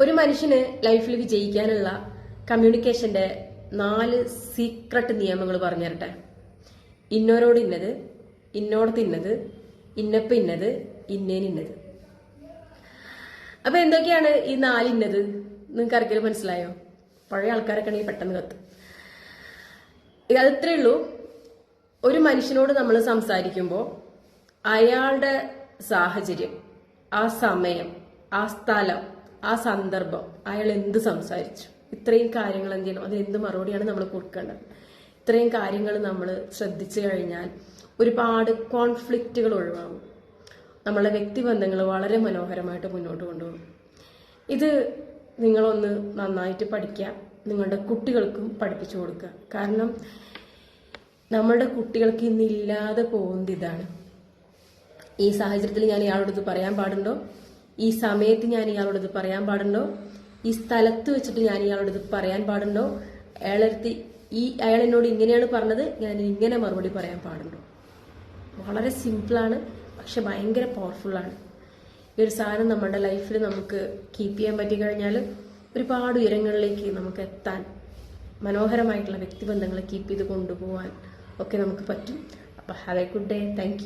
ഒരു മനുഷ്യന് ലൈഫിൽ വിജയിക്കാനുള്ള കമ്മ്യൂണിക്കേഷന്റെ നാല് സീക്രട്ട് നിയമങ്ങൾ പറഞ്ഞു തരട്ടെ ഇന്നോരോട് ഇന്നത് ഇന്നോടത്ത് ഇന്നത് ഇന്നപ്പ ഇന്നത് ഇന്നേന് ഇന്നത്. അപ്പൊ എന്തൊക്കെയാണ് ഈ നാല് ഇന്നത്? നിങ്ങൾക്ക് ആർക്കെങ്കിലും മനസ്സിലായോ? പഴയ ആൾക്കാരൊക്കെ ആണെങ്കിൽ പെട്ടെന്ന് കത്തും. ഇത് ഉള്ളൂ. ഒരു മനുഷ്യനോട് നമ്മൾ സംസാരിക്കുമ്പോൾ അയാളുടെ സാഹചര്യം ആ സമയം ആ സ്ഥലം ആ സന്ദർഭം അയാൾ എന്ത് സംസാരിച്ചു? ഇത്രയും കാര്യങ്ങൾ എന്ത് ചെയ്യണം? അത് എന്ത് മറുപടിയാണ് നമ്മൾ കൊടുക്കേണ്ടത്? ഇത്രയും കാര്യങ്ങൾ നമ്മൾ ശ്രദ്ധിച്ചു കഴിഞ്ഞാൽ ഒരുപാട് കോൺഫ്ലിക്റ്റുകൾ ഒഴിവാകും. നമ്മളെ വ്യക്തിബന്ധങ്ങൾ വളരെ മനോഹരമായിട്ട് മുന്നോട്ട് കൊണ്ടുപോകും. ഇത് നിങ്ങളൊന്ന് നന്നായിട്ട് പഠിക്കുക. നിങ്ങളുടെ കുട്ടികൾക്കും പഠിപ്പിച്ചു കൊടുക്കുക. കാരണം നമ്മളുടെ കുട്ടികൾക്ക് ഇന്നില്ലാതെ പോകുന്നത് ഇതാണ്. ഈ സാഹചര്യത്തിൽ ഞാൻ ഇയാളോട് പറയാൻ പാടുണ്ടോ? ഈ സമയത്ത് ഞാൻ ഇയാളോടത് പറയാൻ പാടുണ്ടോ? ഈ സ്ഥലത്ത് വെച്ചിട്ട് ഞാൻ ഇയാളോടത് പറയാൻ പാടുണ്ടോ? അയാളെടുത്ത് ഈ അയാൾ എന്നോട് ഇങ്ങനെയാണ് പറഞ്ഞത് ഞാൻ ഇങ്ങനെ മറുപടി പറയാൻ പാടുണ്ടോ? വളരെ സിമ്പിളാണ് പക്ഷെ ഭയങ്കര പവർഫുള്ളാണ് ഈ ഒരു സാധനം നമ്മുടെ ലൈഫിൽ നമുക്ക് കീപ്പ് ചെയ്യാൻ പറ്റി കഴിഞ്ഞാൽ ഒരുപാട് ഉയരങ്ങളിലേക്ക് നമുക്ക് എത്താൻ മനോഹരമായിട്ടുള്ള വ്യക്തിബന്ധങ്ങളെ കീപ്പ് ചെയ്ത് കൊണ്ടുപോകാൻ ഒക്കെ നമുക്ക് പറ്റും. അപ്പോൾ have a good day thank